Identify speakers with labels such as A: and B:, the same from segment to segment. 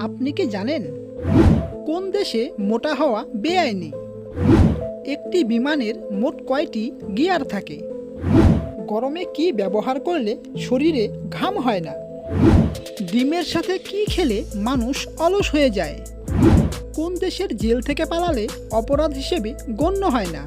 A: আপনি কি জানেন? কোন দেশে মোটা হওয়া বেআইনি? একটি বিমানের মোট কয়টি গিয়ার থাকে? গরমে কি ব্যবহার করলে শরীরে ঘাম হয় না? ডিমের সাথে কি খেলে মানুষ অলস হয়ে যায়? কোন দেশের জেল থেকে পালালে অপরাধ হিসেবে গণ্য হয় না?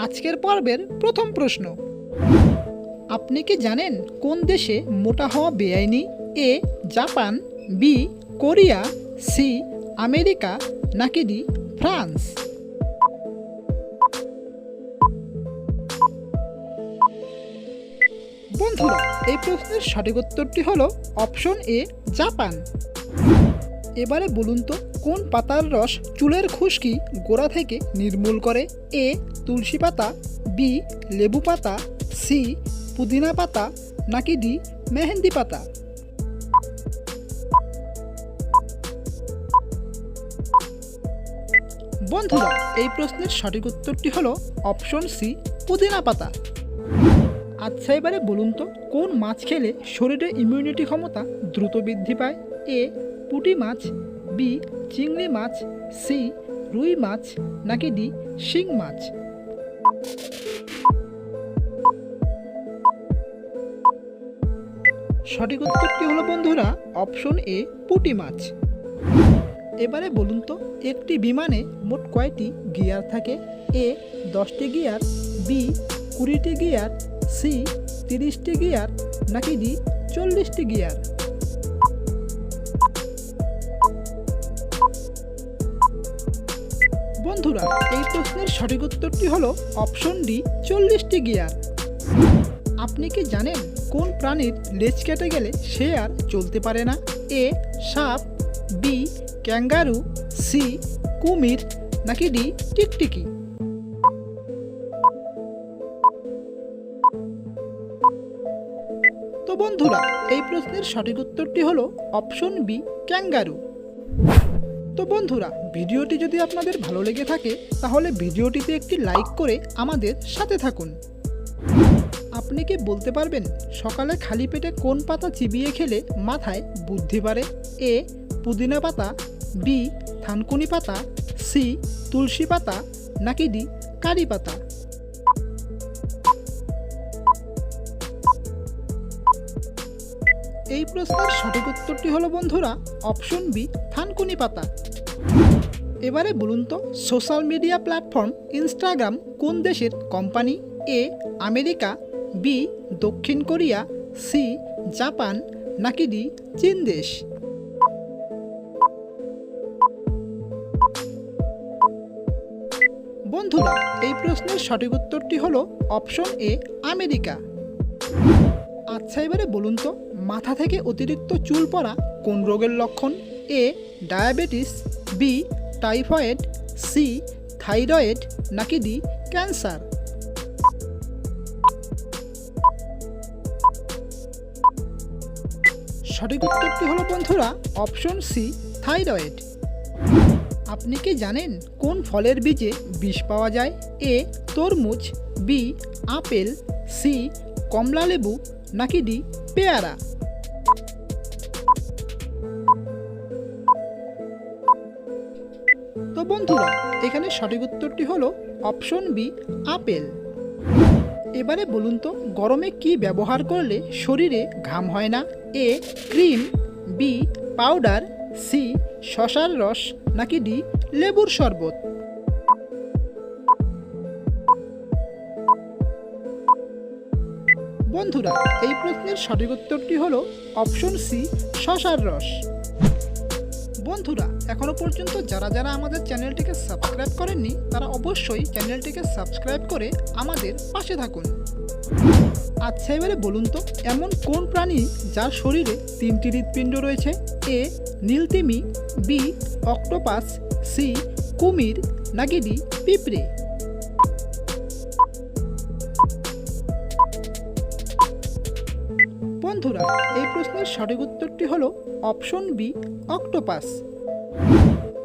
A: আজকের পর্বের প্রথম প্রশ্ন। আপনি কি জানেন কোন দেশে মোটা হওয়া বেআইনি? A, Japan, B, Korea, C, America, নাকি ডি, ফ্রান্স? বন্ধুরা, এই প্রশ্নের সঠিক উত্তরটি হলো অপশন এ, জাপান। এবারে বলুন তো কোন পাতার রস চুলের খুশকি গোড়া থেকে নির্মূল করে? এ, তুলসী পাতা বি লেবু পাতা সি পুদিনা পাতা, নাকি ডি মেহেন্দি পাতা? বন্ধুরা, এই প্রশ্নের সঠিক উত্তরটি হলো অপশন সি পুদিনা পাতা। আচ্ছা এবারে বলুন তো, কোন মাছ খেলে শরীরে ইমিউনিটি ক্ষমতা দ্রুত বৃদ্ধি পায়? এ, পুঁটি মাছ বি চিংড়ি মাছ, সি, রুই মাছ, নাকি ডি, শিং মাছ? সঠিক উত্তরটি হলো বন্ধুরা? অপশন এ, পুঁটি মাছ। এবারে বলুন তো, একটি বিমানে মোট কয়টি গিয়ার থাকে? এ, দশটি গিয়ার, বি, কুড়িটি গিয়ার, সি, তিরিশটি গিয়ার, নাকি ডি, চল্লিশটি গিয়ার? বন্ধুরা, এই প্রশ্নের সঠিক উত্তরটি হলো অপশন ডি, চল্লিশটি গিয়ার। আপনি কি জানেন কোন প্রাণীর লেজ কেটে গেলে সে আর চলতে পারে না? এ, সাপ, বি, ক্যাঙ্গারু, সি, কুমির, নাকি ডি, টিকটিকি? তো বন্ধুরা, এই প্রশ্নের সঠিক উত্তরটি হলো অপশন বি, ক্যাঙ্গারু। তো বন্ধুরা, ভিডিওটি যদি আপনাদের ভালো লেগে থাকে, তাহলে ভিডিওটিতে একটি লাইক করে আমাদের সাথে থাকুন। আপনি কি বলতে পারবেন, সকালে খালি পেটে কোন পাতা চিবিয়ে খেলে মাথায় বুদ্ধি বাড়ে? এ, পুদিনা পাতা, বি, থানকুনি পাতা, সি, তুলসী পাতা, নাকি ডি, কারি পাতা? এই প্রশ্নের সঠিক উত্তরটি হলো বন্ধুরা, অপশন বি থানকুনি পাতা। এবারে বলুন তো সোশ্যাল মিডিয়া প্ল্যাটফর্ম ইনস্টাগ্রাম কোন দেশের কোম্পানি এ আমেরিকা বি দক্ষিণ কোরিয়া সি জাপান, নাকি ডি চীন দেশ? বন্ধুরা, এই প্রশ্নের সঠিক উত্তরটি হল অপশন এ আমেরিকা। আচ্ছা এবারে বলুন তো, মাথা থেকে অতিরিক্ত চুল পড়া কোন রোগের লক্ষণ? A diabetes, B, typhoid, C, thyroid, নাকি ডি, ক্যান্সার। সঠিক উত্তরটি হলো বন্ধুরা, অপশন সি, থাইরয়েড। আপনি কি জানেন কোন ফলের বীজে বিষ পাওয়া যায়? এ, তরমুজ, বি, আপেল, সি কমলা লেবু নাকি ডি, পেয়ারা? বন্ধুরা, এখানে সঠিক উত্তরটি হলো অপশন বি, আপেল। এবারে বলুন তো, গরমে কি ব্যবহার করলে শরীরে ঘাম হয় না? A, cream, B, powder, C, শশার রস, নাকি ডি, লেবুর শরবত। বন্ধুরা, এই প্রশ্নের সঠিক উত্তরটি হলো অপশন সি, শশার রস। বন্ধুরা এখনও পর্যন্ত যারা যারা আমাদের চ্যানেলটিকে সাবস্ক্রাইব করেননি, তারা অবশ্যই চ্যানেলটিকে সাবস্ক্রাইব করে আমাদের পাশে থাকুন। আচ্ছা এবারে বলুন তো, এমন কোন প্রাণী যার শরীরে তিনটি হৃৎপিণ্ড রয়েছে? এ, নীলতিমি, বি, অক্টোপাস, সি, কুমির নাগিডি পিঁপড়ে? বন্ধুরা, এই প্রশ্নের সঠিক উত্তরটি হলো অপশন বি, অক্টোপাস।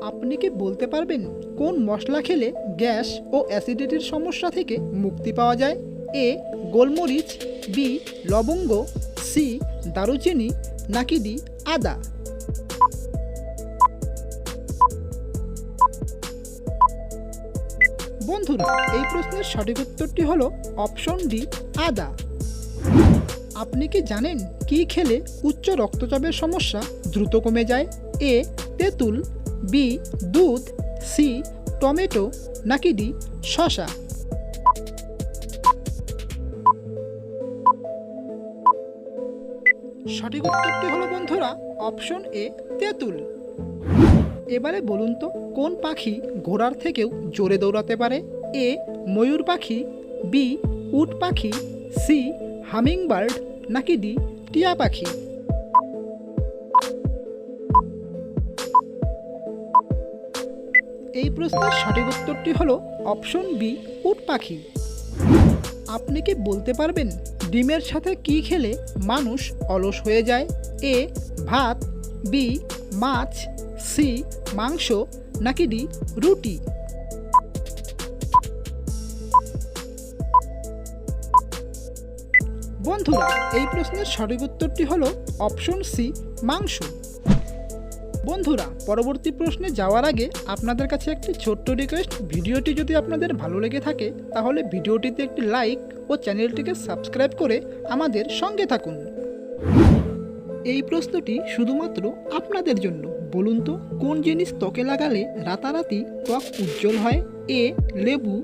A: আপনি কি বলতে পারবেন কোন মশলা খেলে গ্যাস ও অ্যাসিডিটির সমস্যা থেকে মুক্তি পাওয়া যায়? এ, গোলমরিচ, বি, লবঙ্গ, সি, দারুচিনি, নাকি ডি, আদা? বন্ধুরা, এই প্রশ্নের সঠিক উত্তরটি হলো অপশন ডি, আদা। আপনি কি জানেন কি খেলে উচ্চ রক্তচাপের সমস্যা দ্রুত কমে যায়? এ, তেঁতুল, বি, দুধ, সি, টমেটো, নাকি ডি শশা সঠিক উত্তরটি হলো বন্ধুরা, অপশন এ, তেঁতুল। এবারে বলুন তো, কোন পাখি ঘোড়ার থেকেও জোরে দৌড়াতে পারে? এ, ময়ূর পাখি, বি, উট পাখি, সি হামিংবার্ড নাকি ডি টিয়া পাখি? এই প্রশ্নের সঠিক উত্তরটি হলো অপশন বি, উট পাখি। আপনি কি বলতে পারবেন ডিমের সাথে কি খেলে মানুষ অলস হয়ে যায়? এ, ভাত, বি, মাছ, সি, মাংস, নাকি ডি, রুটি? বন্ধুরা, এই প্রশ্নের সঠিক উত্তরটি হলো অপশন সি মাংস বন্ধুরা, পরবর্তী প্রশ্নে যাওয়ার আগে আপনাদের কাছে একটি ছোট্ট রিকোয়েস্ট ভিডিওটি যদি আপনাদের ভালো লেগে থাকে, তাহলে ভিডিওটিতে একটি লাইক ও চ্যানেলটিকে সাবস্ক্রাইব করে আমাদের সঙ্গে থাকুন। এই প্রশ্নটি শুধুমাত্র আপনাদের জন্য। বলুন তো, কোন জিনিস ত্বকে লাগালে রাতারাতি ত্বক উজ্জ্বল হয়? এ, লেবু,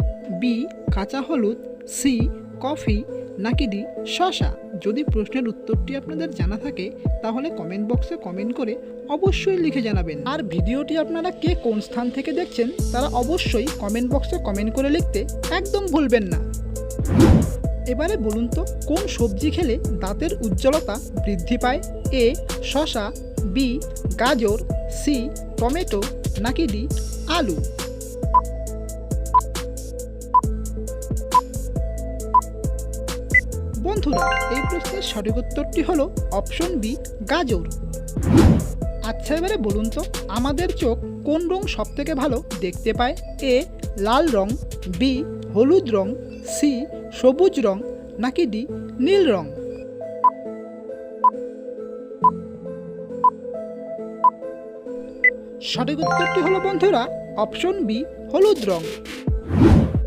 A: বি, কাঁচা হলুদ, সি, কফি নাকি ডি শশা। যদি প্রশ্নের উত্তরটি আপনাদের জানা থাকে, তাহলে কমেন্ট বক্সে কমেন্ট করে অবশ্যই লিখে জানাবেন। আর ভিডিওটি আপনারা কে কোন স্থান থেকে দেখছেন, তারা অবশ্যই কমেন্ট বক্সে কমেন্ট করে লিখতে একদম ভুলবেন না। এবারে বলুন তো, কোন সবজি খেলে দাঁতের উজ্জ্বলতা বৃদ্ধি পায়? এ, শশা, বি, গাজর, সি, টমেটো, নাকি ডি, আলু? বন্ধুরা, এই প্রশ্নের সঠিক উত্তরটি হলো অপশন বি, গাজর। আচ্ছা এবারে বলুন তো, আমাদের চোখ কোন রং সব থেকে ভালো দেখতে পায়? এ, লাল রং, বি, হলুদ রং, সি, সবুজ রং, নাকি ডি, নীল রং? সঠিক উত্তরটি হলো বন্ধুরা, অপশন বি, হলুদ রং।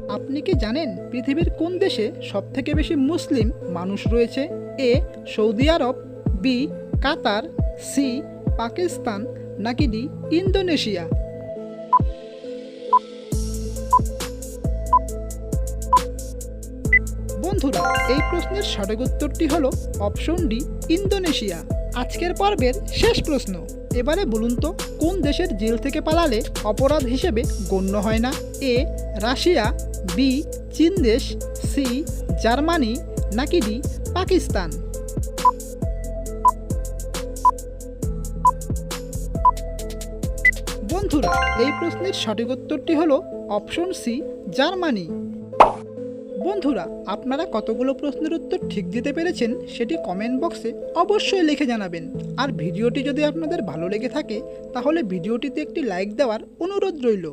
A: আপনি কি জানেন পৃথিবীর কোন দেশে সবথেকে বেশি মুসলিম মানুষ রয়েছে? A, Saudi Arab, B, Qatar, C, Pakistan, নাকি ডি, ইন্দোনেশিয়া? বন্ধুরা, এই প্রশ্নের সঠিক উত্তরটি হলো অপশন ডি, ইন্দোনেশিয়া। আজকের পর্বের শেষ প্রশ্ন। এবারে বলুন তো, কোন দেশের জেল থেকে পালালে অপরাধ হিসেবে গণ্য হয় না? এ, রাশিয়া, বি, চীন দেশ, সি, জার্মানি, নাকি ডি, পাকিস্তান? বন্ধুরা, এই প্রশ্নের সঠিক উত্তরটি হলো অপশন সি, জার্মানি। বন্ধুরা, আপনারা কতগুলো প্রশ্নের উত্তর ঠিক দিতে পেরেছেন সেটি কমেন্ট বক্সে অবশ্যই লিখে জানাবেন। আর ভিডিওটি যদি আপনাদের ভালো লেগে থাকে, তাহলে ভিডিওটিতে একটি লাইক দেওয়ার অনুরোধ রইল।